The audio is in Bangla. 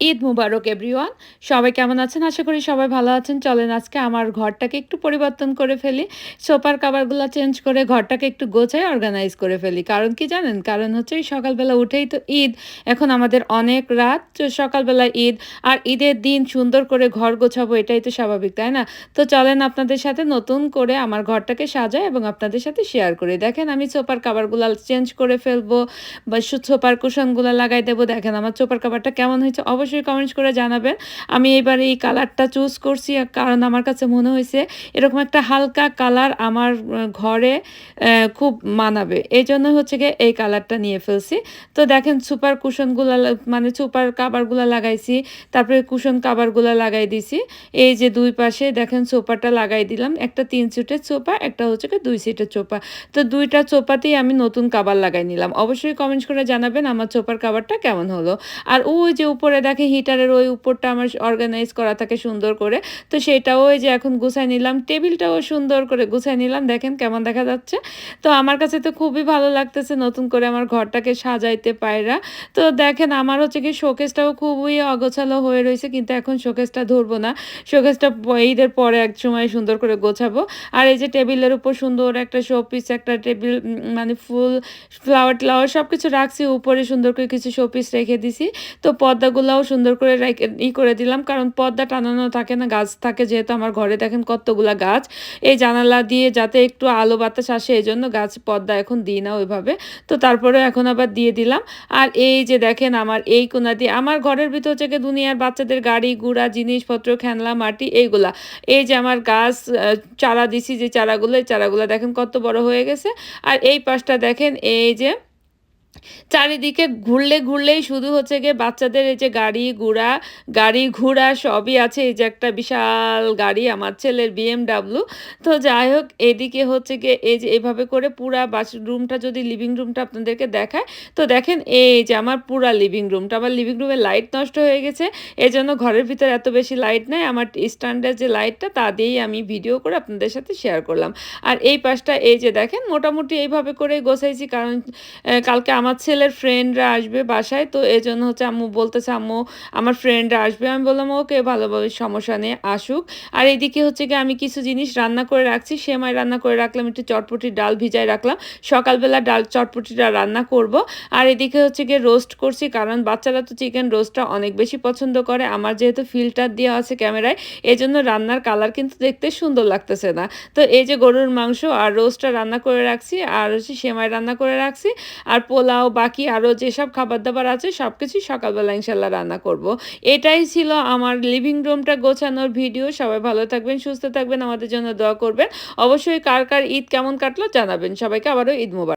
ঈদ মুবারক, এভরিওয়ান। সবাই কেমন আছেন? আশা করি সবাই ভালো আছেন। চলেন আজকে আমার ঘরটাকে একটু পরিবর্তন করে ফেলি। সোফার কাভারগুলো চেঞ্জ করে ঘরটাকে একটু গোছায় অর্গানাইজ করে ফেলি। কারণ কি জানেন? কারণ হচ্ছে এই সকালবেলা উঠেই তো ঈদ। এখন আমাদের অনেক রাত সকালবেলা ঈদ। আর ঈদের দিন সুন্দর করে ঘর গোছাবো, এটাই তো স্বাভাবিক, তাই না? তো চলেন আপনাদের সাথে নতুন করে আমার ঘরটাকে সাজাই এবং আপনাদের সাথে শেয়ার করি। দেখেন, আমি সোফার কাভারগুলো চেঞ্জ করে ফেলব বা সোফার কুশনগুলো লাগাই দেবো। দেখেন, আমার সোফার কাভারটা কেমন হয়েছে? অবশ্যই কমেন্টস করে জানাবেন। আমি এবার এই কালারটা চুজ করছি কারণ আমার কাছে মনে হয়েছে এরকম একটা হালকা কালার আমার ঘরে খুব মানাবে। এই জন্য হচ্ছে গিয়ে এই কালারটা নিয়ে ফেলছি। তো দেখেন সুপার কুশনগুলো মানে সুপার কাবারগুলো লাগাইছি, তারপরে কুশন কাবারগুলো লাগাই দিছি। এই যে দুই পাশে দেখেন সোপাটা লাগাই দিলাম, একটা তিন সিটের সোফা একটা হচ্ছে কি দুই সিটের চোপা তো দুইটা চোপাতেই আমি নতুন কাবার লাগাই নিলাম। অবশ্যই কমেন্টস করে জানাবেন আমার চোপার কাবারটা কেমন হলো। আর ওই যে উপরে দেখে হিটারের ওই উপরটা আমার অর্গানাইজ করা থাকে সুন্দর করে। তো সেটাও ওই যে এখন গুছাই নিলাম, টেবিলটাও সুন্দর করে গুছাই নিলাম, দেখেন কেমন দেখা যাচ্ছে। তো আমার কাছে তো খুবই ভালো লাগতেছে নতুন করে আমার ঘরটাকে সাজাইতে পায়রা। তো দেখেন আমার হচ্ছে কি শোকেসটাও খুবই অগোছালো হয়ে রয়েছে, কিন্তু এখন শোকেসটা ধরবো না। শোকেসটা ঈদের পরে এক সময় সুন্দর করে গোছাবো। আর এই যে টেবিলের উপর সুন্দর একটা শোপিস একটা টেবিল মানে ফুল ফ্লাওয়ার ট্লাওয়ার সব কিছু রাখছি, উপরে সুন্দর করে কিছু শোপিস রেখে দিছি। তো পর্দাগুলোও সুন্দর করে ই করে দিলাম। কারণ পর্দা টানানো থাকে না, গাছ থাকে যেহেতু আমার ঘরে দেখেন কতগুলা গাছ। এই জানালা দিয়ে যাতে একটু আলো বাতাস আসে, এই জন্য গাছ পর্দা এখন দিই না ওইভাবে। তো তারপরে এখন আবার দিয়ে দিলাম। আর এই যে দেখেন আমার এই কোনা দিয়ে, আমার ঘরের ভিতর থেকে দুনিয়ার বাচ্চাদের গাড়ি গুড়া জিনিসপত্র, খেলনা, মাটি, এইগুলা। এই যে আমার গাছ চারা দিছি যে চারাগুলো, এই চারাগুলো দেখেন কত বড় হয়ে গেছে। আর এই পাশটা দেখেন এই যে চারিদিকে ঘুরলে ঘুরলেই শুধু হচ্ছে গিয়ে বাচ্চাদের এই যে গাড়ি ঘোড়া গাড়ি ঘোড়া সবই আছে। এই যে একটা বিশাল গাড়ি, আমার ছেলের বিএমডাব্লু তো যাই হোক, এদিকে হচ্ছে গিয়ে এই যে এভাবে করে পুরা বাস রুমটা যদি লিভিং রুমটা আপনাদেরকে দেখায়, তো দেখেন এই যে আমার পুরা লিভিং রুমটা আমার লিভিং রুমের লাইট নষ্ট হয়ে গেছে এই জন্য ঘরের ভিতরে এত বেশি লাইট নেই। আমার স্ট্যান্ডের যে লাইটটা তা দিয়েই আমি ভিডিও করে আপনাদের সাথে শেয়ার করলাম। আর এই পাশটা এই যে দেখেন, মোটামুটি এইভাবে করে গোছাইছি। কারণ কালকে আমার ছেলের ফ্রেন্ডরা আসবে বাসায়, তো এই জন্য হচ্ছে আম্মু বলতেছে, আম্মু, আমার ফ্রেন্ডরা আসবে। আমি বললাম, ওকে, ভালোভাবে সমস্যা নেই, আসুক। আর এদিকে হচ্ছে কি আমি কিছু জিনিস রান্না করে রাখছি, সেমাই রান্না করে রাখলাম, একটু চটপটির ডাল ভিজায় রাখলাম। সকালবেলা ডাল চটপটিটা রান্না করব। আর এদিকে হচ্ছে গিয়ে রোস্ট করছি, কারণ বাচ্চারা তো চিকেন রোস্টটা অনেক বেশি পছন্দ করে। আমার যেহেতু ফিল্টার দেওয়া আছে ক্যামেরায়, এই জন্য রান্নার কালার কিন্তু দেখতে সুন্দর লাগতেছে না। তো এই যে গরুর মাংস আর রোস্টটা রান্না করে রাখছি, আর হচ্ছে সেমাই রান্না করে রাখছি, আর পোলাও, বাকি আরও যেসব খাবার দাবার আছে সব কিছুই সকালবেলা ইনশাল্লাহ রান্না করব। এটাই ছিল আমার লিভিং রুমটা গোছানোর ভিডিও সবাই ভালো থাকবেন, সুস্থ থাকবেন, আমাদের জন্য দোয়া করবেন। অবশ্যই কার কার ঈদ কেমন কাটলো জানাবেন। সবাইকে আবারও ঈদ মোবারক।